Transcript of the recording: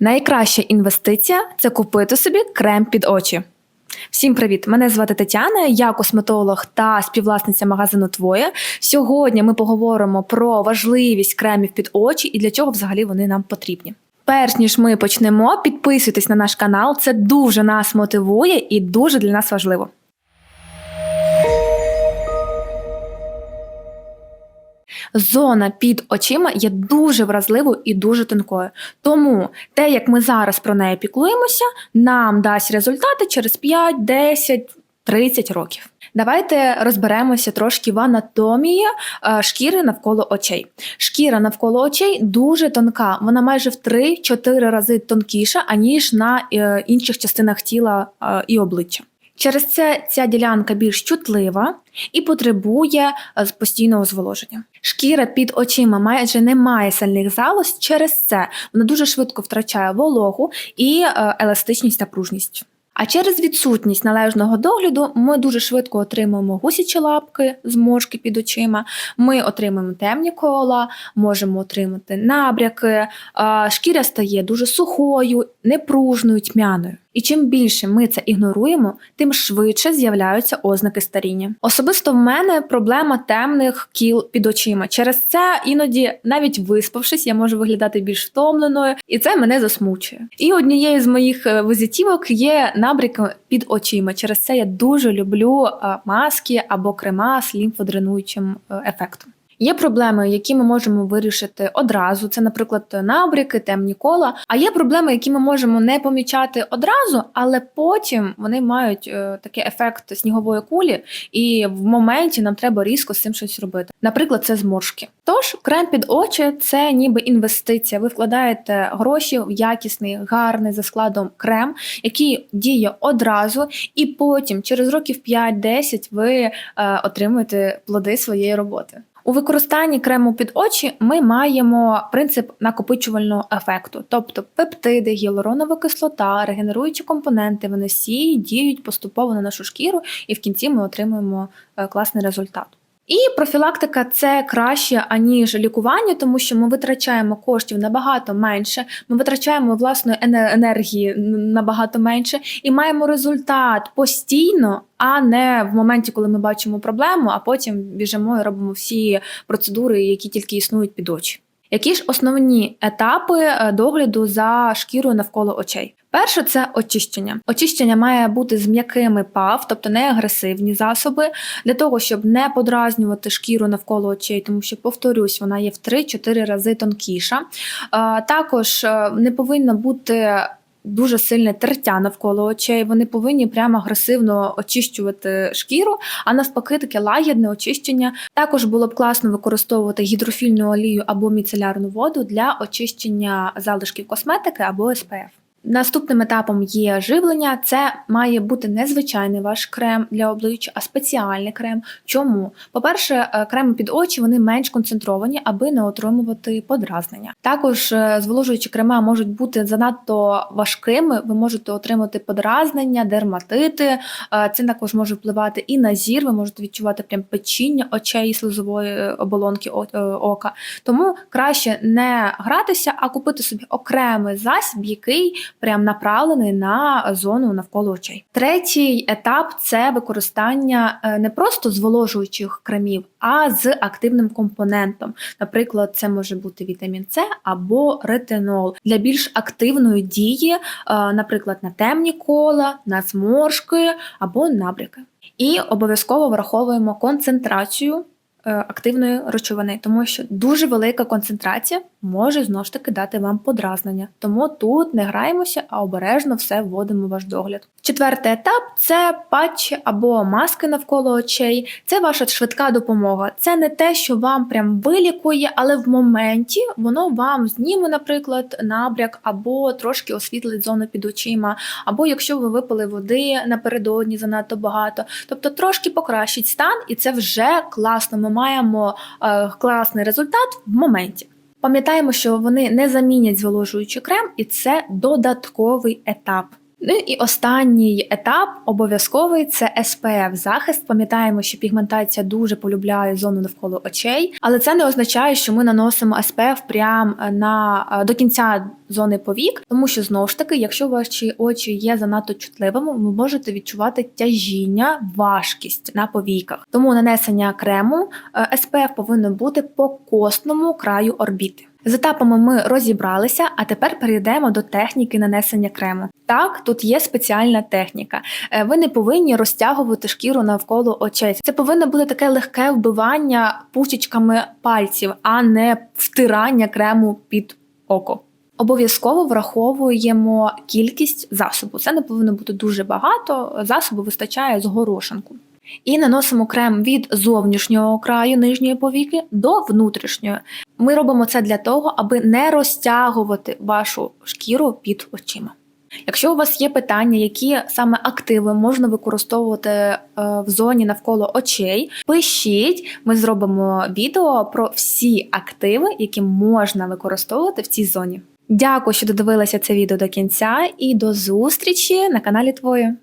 Найкраща інвестиція це купити собі крем під очі. Всім привіт! Мене звати Тетяна, я косметолог та співвласниця магазину Твоє. Сьогодні ми поговоримо про важливість кремів під очі і для чого взагалі вони нам потрібні. Перш ніж ми почнемо, підписуйтесь на наш канал, це дуже нас мотивує і дуже для нас важливо. Зона під очима є дуже вразливою і дуже тонкою. Тому те, як ми зараз про неї піклуємося, нам дасть результати через 5, 10, 30 років. Давайте розберемося трошки в анатомії е, шкіри навколо очей. Шкіра навколо очей дуже тонка, вона майже в 3-4 рази тонкіша, аніж на е, інших частинах тіла е, і обличчя. Через це ця ділянка більш чутлива і потребує е, постійного зволоження. Шкіра під очима майже не має сальних залоз, через це вона дуже швидко втрачає вологу і е, еластичність та пружність. А через відсутність належного догляду ми дуже швидко отримуємо гусячі лапки, зморшки під очима, ми отримуємо темні кола, можемо отримати набряки, а шкіря стає дуже сухою, непружною, тьмяною. І чим більше ми це ігноруємо, тим швидше з'являються ознаки старіння. Особисто в мене проблема темних кіл під очима. Через це іноді, навіть виспавшись, я можу виглядати більш втомленою, і це мене засмучує. І однією з моїх е, визитівок є набряки під очима. Через це я дуже люблю е, маски або крема з лімфодренуючим е, ефектом. Є проблеми, які ми можемо вирішити одразу. Це, наприклад, набряки, темні кола. А є проблеми, які ми можемо не помічати одразу, але потім вони мають е, такий ефект снігової кулі, і в моменті нам треба різко з цим щось робити. Наприклад, це зморшки. Тож крем під очі це ніби інвестиція. Ви вкладаєте гроші в якісний, гарний за складом крем, який діє одразу, і потім, через років 5-10, ви е, отримуєте плоди своєї роботи. У використанні крему під очі ми маємо принцип накопичувального ефекту, тобто пептиди, гіалуронова кислота, регенеруючі компоненти, вони всі діють поступово на нашу шкіру, і в кінці ми отримуємо е, класний результат. І профілактика це краще аніж лікування, тому що ми витрачаємо коштів набагато менше, ми витрачаємо власної енергії набагато менше і маємо результат постійно, а не в моменті, коли ми бачимо проблему, а потім біжимо і робимо всі процедури, які тільки існують під очі. Які ж основні етапи е, догляду за шкірою навколо очей? Перше це очищення. Очищення має бути з м'якими пав, тобто не агресивні засоби, для того, щоб не подразнювати шкіру навколо очей, тому що, повторюсь, вона є в 3-4 рази тонкіша. Також е, не повинно бути. Дуже сильне тертя навколо очей, вони повинні прямо агресивно очищувати шкіру, а навпаки, таке лагідне очищення. Також було б класно використовувати гідрофільну олію або міцелярну воду для очищення залишків косметики або СПФ. Наступним етапом є живлення. Це має бути не звичайний ваш крем для обличчя, а спеціальний крем. Чому? По-перше, е, креми під очі вони менш концентровані, аби не отримувати подразнення. Також е, зволожуючі крема можуть бути занадто важкими. Ви можете отримати подразнення, дерматити. Е, Це також може впливати і на зір. Ви можете відчувати прям печіння очей і слизової оболонки ока. Тому краще не гратися, а купити собі окремий засіб, який прям направлений на зону навколо очей. Третій етап це використання е, не просто зволожуючих кремів, а з активним компонентом. Наприклад, це може бути вітамін С або ретинол для більш активної дії, е, наприклад, на темні кола, на зморшки або набряки. І обов'язково враховуємо концентрацію активної речовини, тому що дуже велика концентрація може знову ж таки дати вам подразнення. Тому тут не граємося, а обережно все вводимо в ваш догляд. Четвертий етап це патчі або маски навколо очей. Це ваша швидка допомога. Це не те, що вам прям вилікує, але в моменті воно вам зніме, наприклад, набряк або трошки освітлить зону під очима, або якщо ви випили води напередодні занадто багато, тобто трошки покращить стан, і це вже класно. Маємо е, класний результат в моменті. Пам'ятаємо, що вони не замінять зволожуючий крем, і це додатковий етап. Ну і останній етап обов'язковий це SPF захист. Пам'ятаємо, що пігментація дуже полюбляє зону навколо очей, але це не означає, що ми наносимо SPF прямо на е, до кінця зони повік, тому що знову ж таки, якщо ваші очі є занадто чутливими, ви можете відчувати тяжіння, важкість на повіках. Тому нанесення крему е, SPF повинно бути по костному краю орбіти. З етапами ми розібралися, а тепер перейдемо до техніки нанесення крему. Так, тут є спеціальна техніка. Е, Ви не повинні розтягувати шкіру навколо очей. Це повинно бути таке легке вбивання пучечками пальців, а не втирання крему під око. Обов'язково враховуємо кількість засобу. Це не повинно бути дуже багато. Засобу вистачає з горошинку. І наносимо крем від зовнішнього краю нижньої повіки до внутрішньої. Ми робимо це для того, аби не розтягувати вашу шкіру під очима. Якщо у вас є питання, які саме активи можна використовувати е, в зоні навколо очей, пишіть, ми зробимо відео про всі активи, які можна використовувати в цій зоні. Дякую, що додивилися це відео до кінця, і до зустрічі на каналі Твоє.